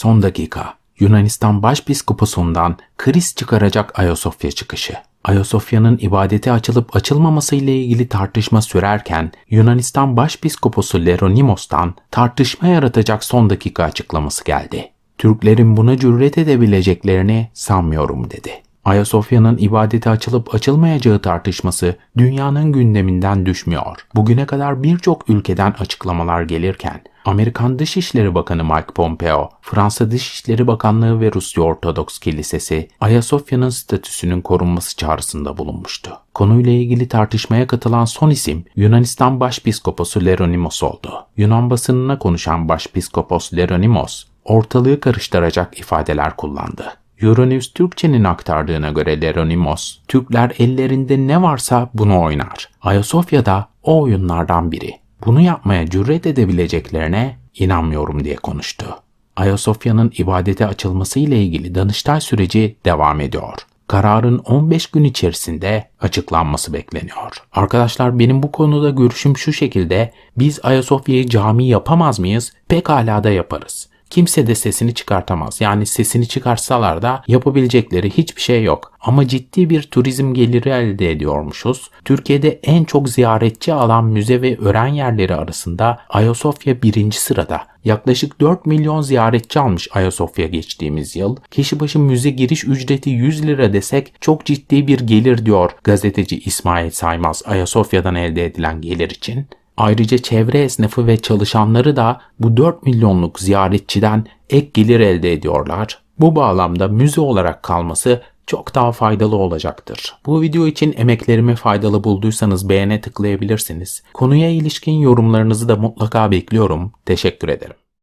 Son dakika. Yunanistan Başpiskoposundan kriz çıkaracak Ayasofya çıkışı. Ayasofya'nın ibadete açılıp açılmaması ile ilgili tartışma sürerken Yunanistan Başpiskoposu Leronimos'tan tartışma yaratacak son dakika açıklaması geldi. Türklerin buna cüret edebileceklerini sanmıyorum dedi. Ayasofya'nın ibadete açılıp açılmayacağı tartışması dünyanın gündeminden düşmüyor. Bugüne kadar birçok ülkeden açıklamalar gelirken Amerikan Dışişleri Bakanı Mike Pompeo, Fransa Dışişleri Bakanlığı ve Rusya Ortodoks Kilisesi Ayasofya'nın statüsünün korunması çağrısında bulunmuştu. Konuyla ilgili tartışmaya katılan son isim Yunanistan Başpiskoposu Leronimos oldu. Yunan basınına konuşan Başpiskopos Leronimos, ortalığı karıştıracak ifadeler kullandı. Euronews Türkçe'nin aktardığına göre Leronimos, Türkler ellerinde ne varsa bunu oynar. Ayasofya'da o oyunlardan biri. Bunu yapmaya cüret edebileceklerine inanmıyorum diye konuştu. Ayasofya'nın ibadete açılması ile ilgili Danıştay süreci devam ediyor. Kararın 15 gün içerisinde açıklanması bekleniyor. Arkadaşlar benim bu konuda görüşüm şu şekilde. Biz Ayasofya'yı cami yapamaz mıyız? Pekala da yaparız kimse de sesini çıkartamaz. Yani sesini çıkarsalar da yapabilecekleri hiçbir şey yok. Ama ciddi bir turizm geliri elde ediyormuşuz. Türkiye'de en çok ziyaretçi alan müze ve öğren yerleri arasında Ayasofya birinci sırada. Yaklaşık 4 milyon ziyaretçi almış Ayasofya geçtiğimiz yıl. Kişi başı müze giriş ücreti 100 lira desek çok ciddi bir gelir diyor gazeteci İsmail Saymaz Ayasofya'dan elde edilen gelir için. Ayrıca çevre esnafı ve çalışanları da bu 4 milyonluk ziyaretçiden ek gelir elde ediyorlar. Bu bağlamda müze olarak kalması çok daha faydalı olacaktır. Bu video için emeklerimi faydalı bulduysanız beğene tıklayabilirsiniz. Konuya ilişkin yorumlarınızı da mutlaka bekliyorum. Teşekkür ederim.